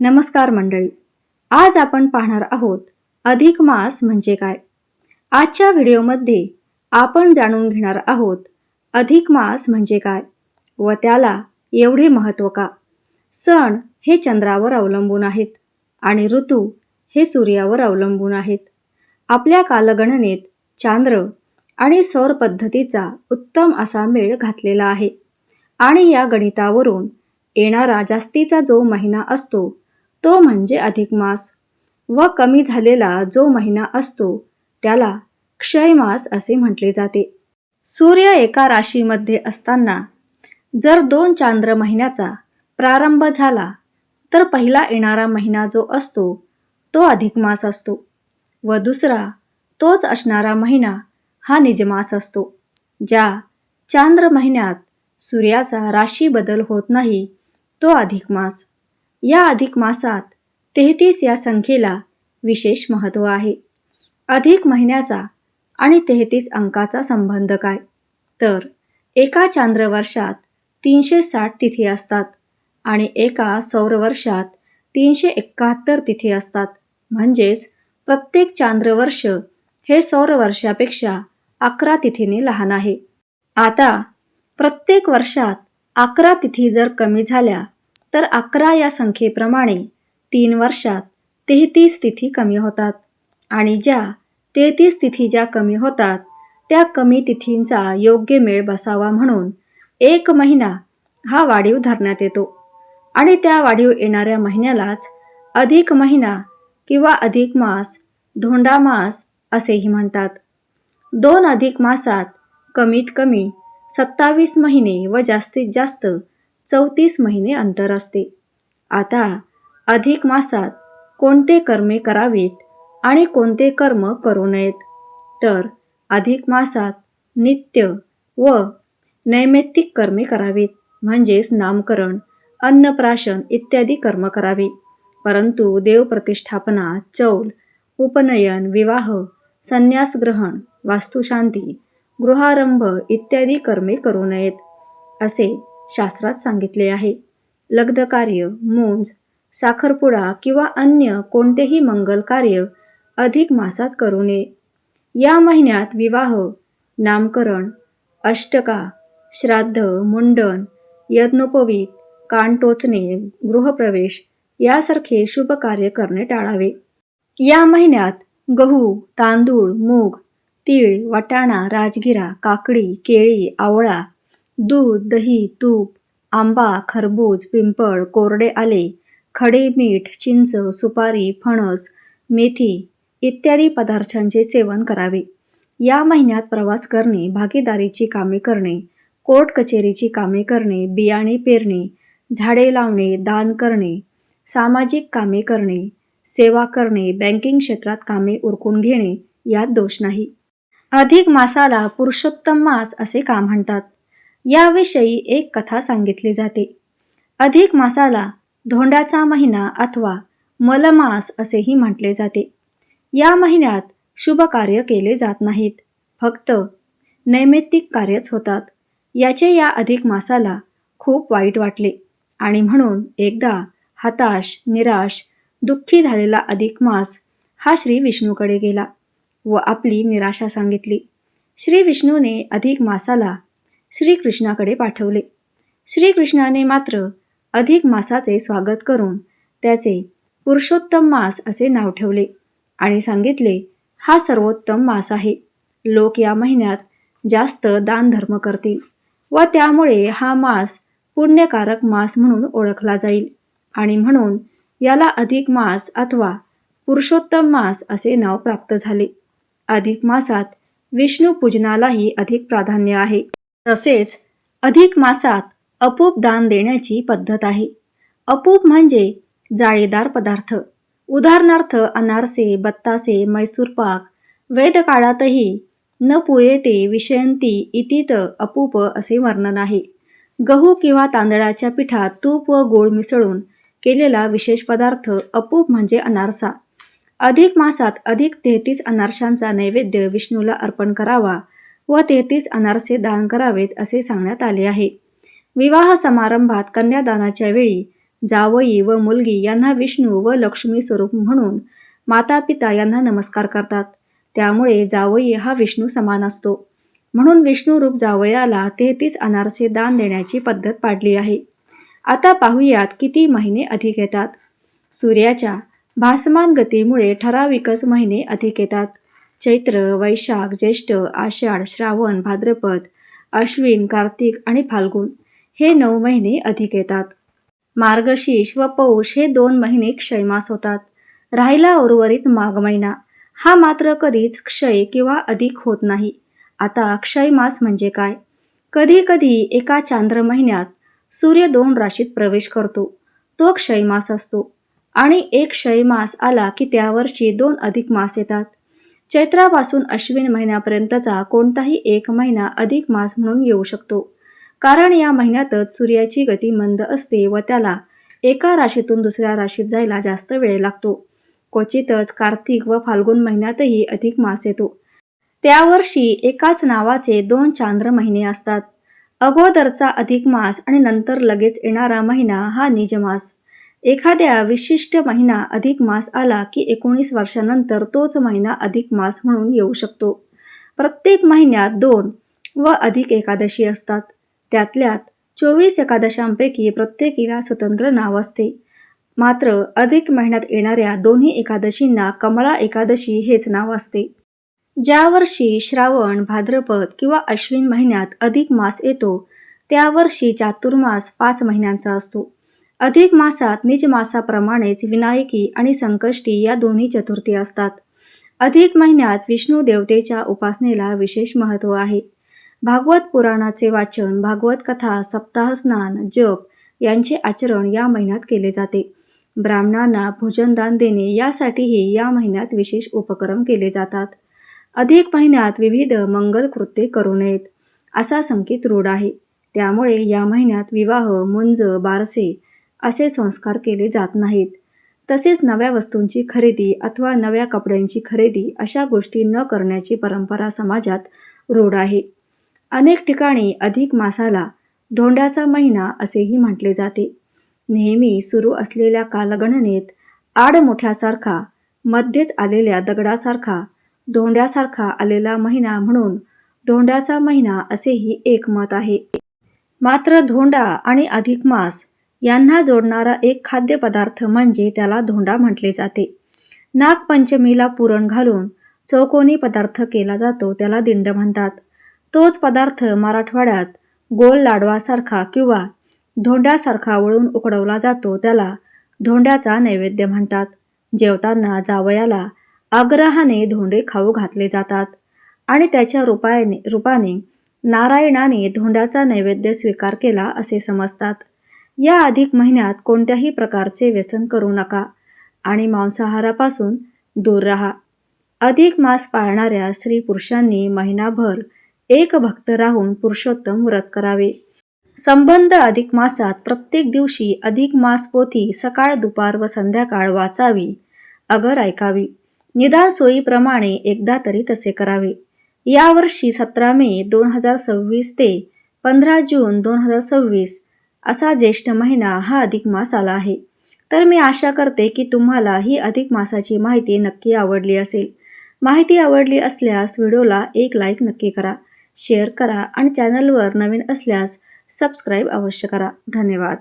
नमस्कार मंडळी. आज आपण पाहणार आहोत अधिक मास म्हणजे काय? आजच्या व्हिडिओमध्ये आपण जाणून घेणार आहोत अधिक मास म्हणजे काय व त्याला एवढे महत्त्व का? सण हे चंद्रावर अवलंबून आहेत आणि ऋतू हे सूर्यावर अवलंबून आहेत. आपल्या कालगणनेत चांद्र आणि सौर पद्धतीचा उत्तम असा मेळ घातलेला आहे आणि या गणितावरून येणारा जास्तीचा जो महिना असतो तो म्हणजे अधिक मास. व कमी झालेला जो महिना असतो त्याला क्षय मास असे म्हटले जाते. सूर्य एका राशीमध्ये असताना जर दोन चांद्र महिन्याचा प्रारंभ झाला तर पहिला येणारा महिना जो असतो तो अधिक मास असतो. व दुसरा तोच असणारा महिना हा निजमास असतो ज्या चांद्र महिन्यात सूर्याचा राशी बदल होत नाही तो अधिक मास. या अधिक मासात तेहतीस या संख्येला विशेष महत्त्व आहे. अधिक महिन्याचा आणि तेहतीस अंकाचा संबंध काय? तर एका चांद्र वर्षात तीनशे साठ तिथी असतात आणि एका सौरवर्षात तीनशे एकाहत्तर तिथी असतात. म्हणजेच प्रत्येक चांद्रवर्ष हे सौरवर्षापेक्षा अकरा तिथीने लहान आहे. आता प्रत्येक वर्षात अकरा तिथी जर कमी झाल्या तर अकरा या संख्येप्रमाणे तीन वर्षात तेहतीस तिथी कमी होतात. आणि ज्या तेहतीस तिथी ज्या कमी होतात त्या कमी तिथींचा योग्य मेळ बसावा म्हणून एक महिना हा वाढीव धरण्यात येतो. आणि त्या वाढीव येणाऱ्या महिन्यालाच अधिक महिना किंवा अधिक मास धोंडा मास असेही म्हणतात. दोन अधिक मासात कमीत कमी सत्तावीस महिने व जास्तीत जास्त चौतीस महिने अंतर असते. आता अधिक मासात कोणते कर्मे करावीत आणि कोणते कर्म करू नयेत? तर अधिक मासात नित्य व नैमित्तिक कर्मे करावीत म्हणजेच नामकरण अन्नप्राशन इत्यादी कर्म करावी. परंतु देवप्रतिष्ठापना चौल उपनयन विवाह संन्यास ग्रहण वास्तुशांती गृहारंभ इत्यादी कर्मे करू नयेत असे शास्त्रात सांगितले आहे. लग्नकार्य मूंज साखरपुडा किंवा अन्य कोणतेही मंगल कार्य अधिक मासात करू नये. या महिन्यात विवाह नामकरण अष्टका श्राद्ध मुंडन यज्ञोपवीत कान टोचणे गृहप्रवेश यासारखे शुभ कार्य करणे टाळावे. या महिन्यात गहू तांदूळ मूग तीळ वाटाणा राजगिरा काकडी केळी आवळा दूध दही तूप आंबा खरबूज पिंपळ कोरडे आले खडे मीठ चिंच सुपारी फणस मेथी इत्यादी पदार्थांचे सेवन करावे. या महिन्यात प्रवास करणे भागीदारीची कामे करणे कोर्ट कचेरीची कामे करणे बियाणे पेरणे झाडे लावणे दान करणे सामाजिक कामे करणे सेवा करणे बँकिंग क्षेत्रात कामे उरकून घेणे यात दोष नाही. अधिक मासाला पुरुषोत्तम मास असे का म्हणतात? याविषयी एक कथा सांगितली जाते. अधिक मासाला धोंडाचा महिना अथवा मलमास असेही म्हटले जाते. या महिन्यात शुभ कार्य केले जात नाहीत. फक्त नैमित्तिक कार्यच होतात. याचे या अधिक मासाला खूप वाईट वाटले आणि म्हणून एकदा हताश निराश दुःखी झालेला अधिक मास हा श्री विष्णूकडे गेला व आपली निराशा सांगितली. श्री विष्णूने अधिक मासाला श्रीकृष्णाकडे पाठवले. श्रीकृष्णाने मात्र अधिक मासाचे स्वागत करून त्याचे पुरुषोत्तम मास असे नाव ठेवले आणि सांगितले हा सर्वोत्तम मास आहे. लोक या महिन्यात जास्त दानधर्म करतील व त्यामुळे हा मास पुण्यकारक मास म्हणून ओळखला जाईल आणि म्हणून याला अधिक मास अथवा पुरुषोत्तम मास असे नाव प्राप्त झाले. अधिक मासात विष्णू पूजनालाही अधिक प्राधान्य आहे. तसेच अधिक मासात अपूप दान देण्याची पद्धत आहे. अपूप म्हणजे जाळीदार पदार्थ. उदाहरणार्थ अनारसे बत्तासे मैसूरपाक वेदकाळातही न पुयेते विषयंती इतित अपूप असे वर्णन आहे. गहू किंवा तांदळाच्या पिठात तूप व गोळ मिसळून केलेला विशेष पदार्थ अपूप म्हणजे अनारसा. अधिक मासात अधिक तेहतीस अनारशांचा नैवेद्य विष्णूला अर्पण करावा व तेहतीस अनारसे दान करावेत असे सांगण्यात आले आहे. विवाह समारंभात कन्यादानाच्या वेळी जावई व मुलगी यांना विष्णू व लक्ष्मी स्वरूप म्हणून माता पिता यांना नमस्कार करतात. त्यामुळे जावई हा विष्णू समान असतो. म्हणून विष्णू रूप जावयाला तेहतीस अनारसे दान देण्याची पद्धत पाडली आहे. आता पाहूयात किती महिने अधिक येतात. सूर्याच्या भासमान गतीमुळे ठराविकच महिने अधिक येतात. चैत्र वैशाख ज्येष्ठ आषाढ श्रावण भाद्रपद अश्विन कार्तिक आणि फाल्गुन हे नऊ महिने अधिक येतात. मार्गशीर्ष व पौष हे दोन महिने क्षयमास होतात. राहिला उर्वरित माघ महिना. हा मात्र कधीच क्षय किंवा अधिक होत नाही. आता क्षयमास म्हणजे काय? कधी कधी एका चांद्र महिन्यात सूर्य दोन राशीत प्रवेश करतो. तो क्षयमास असतो. आणि एक क्षयमास आला की त्यावर्षी दोन अधिक मास येतात. चैत्रापासून अश्विन महिन्यापर्यंतचा कोणताही एक महिना अधिक मास म्हणून येऊ शकतो. कारण या महिन्यातच सूर्याची गती मंद असते व त्याला एका राशीतून दुसऱ्या राशीत जायला जास्त वेळ लागतो. क्वचितच कार्तिक व फाल्गुन महिन्यातही अधिक मास येतो. त्यावर्षी एकाच नावाचे दोन चांद्र महिने असतात. अगोदरचा अधिक मास आणि नंतर लगेच येणारा महिना हा निजमास. एखाद्या विशिष्ट महिना अधिक मास आला की एकोणीस वर्षानंतर तोच महिना अधिक मास म्हणून येऊ शकतो. प्रत्येक महिन्यात दोन व अधिक एकादशी असतात. त्यातल्यात चोवीस एकादशांपैकी प्रत्येकीला स्वतंत्र नाव असते. मात्र अधिक महिन्यात येणाऱ्या दोन्ही एकादशींना कमला एकादशी हेच नाव असते. ज्या वर्षी श्रावण भाद्रपद किंवा अश्विन महिन्यात अधिक मास येतो त्या वर्षी चातुर्मास पाच महिन्यांचा असतो. अधिक मासात निज मासाप्रमाणेच विनायकी आणि संकष्टी या दोन्ही चतुर्थी असतात. अधिक महिन्यात विष्णू देवतेच्या उपासनेला विशेष महत्त्व आहे. भागवत पुराणाचे वाचन भागवत कथा सप्ताह स्नान जप यांचे आचरण या महिन्यात केले जाते. ब्राह्मणांना भोजनदान देणे यासाठीही या महिन्यात विशेष उपक्रम केले जातात. अधिक महिन्यात विविध मंगल कृत्ये करू नयेत असा संकेत रूढ आहे. त्यामुळे या महिन्यात विवाह मुंज बारसे असे संस्कार केले जात नाहीत. तसेच नव्या वस्तूंची खरेदी अथवा नव्या कपड्यांची खरेदी अशा गोष्टी न करण्याची परंपरा समाजात रूढ आहे. अनेक ठिकाणी अधिक मासाला धोंड्याचा महिना असेही म्हटले जाते. नेहमी सुरू असलेल्या कालगणनेत आडमोठ्यासारखा मध्येच आलेल्या दगडासारखा धोंड्यासारखा आलेला महिना म्हणून धोंड्याचा महिना असेही एक मत आहे. मात्र धोंडा आणि अधिक मास यांना जोडणारा एक खाद्यपदार्थ म्हणजे त्याला धोंडा म्हटले जाते. नागपंचमीला पुरण घालून चौकोनी पदार्थ केला जातो त्याला दिंड म्हणतात. तोच पदार्थ मराठवाड्यात गोल लाडवासारखा किंवा धोंड्यासारखा वळून उकडवला जातो त्याला धोंड्याचा नैवेद्य म्हणतात. जेवताना जावयाला आग्रहाने धोंडे खाऊ घातले जातात आणि त्याच्या रूपाने रूपाने नारायणाने धोंड्याचा नैवेद्य स्वीकार केला असे समजतात. या अधिक महिन्यात कोणत्याही प्रकारचे व्यसन करू नका आणि मांसाहारापासून दूर राहा. अधिक मास पाळणाऱ्या स्त्री पुरुषांनी महिनाभर एक भक्त राहून पुरुषोत्तम व्रत करावे. संबंध अधिक मासात प्रत्येक दिवशी अधिक मास पोथी सकाळ दुपार व संध्याकाळ वाचावी अगर ऐकावी. निदान सोयीप्रमाणे एकदा तरी तसे करावे. यावर्षी सतरा मे दोन हजार सव्वीस ते पंधरा जून दोन हजार सव्वीस असा ज्येष्ठ महिना हा अधिक मास आला आहे. तर मी आशा करते की तुम्हाला ही अधिक मासाची माहिती नक्की आवडली असेल. माहिती आवडली असल्यास व्हिडिओला एक लाईक नक्की करा शेअर करा आणि चॅनलवर नवीन असल्यास सबस्क्राईब अवश्य करा. धन्यवाद.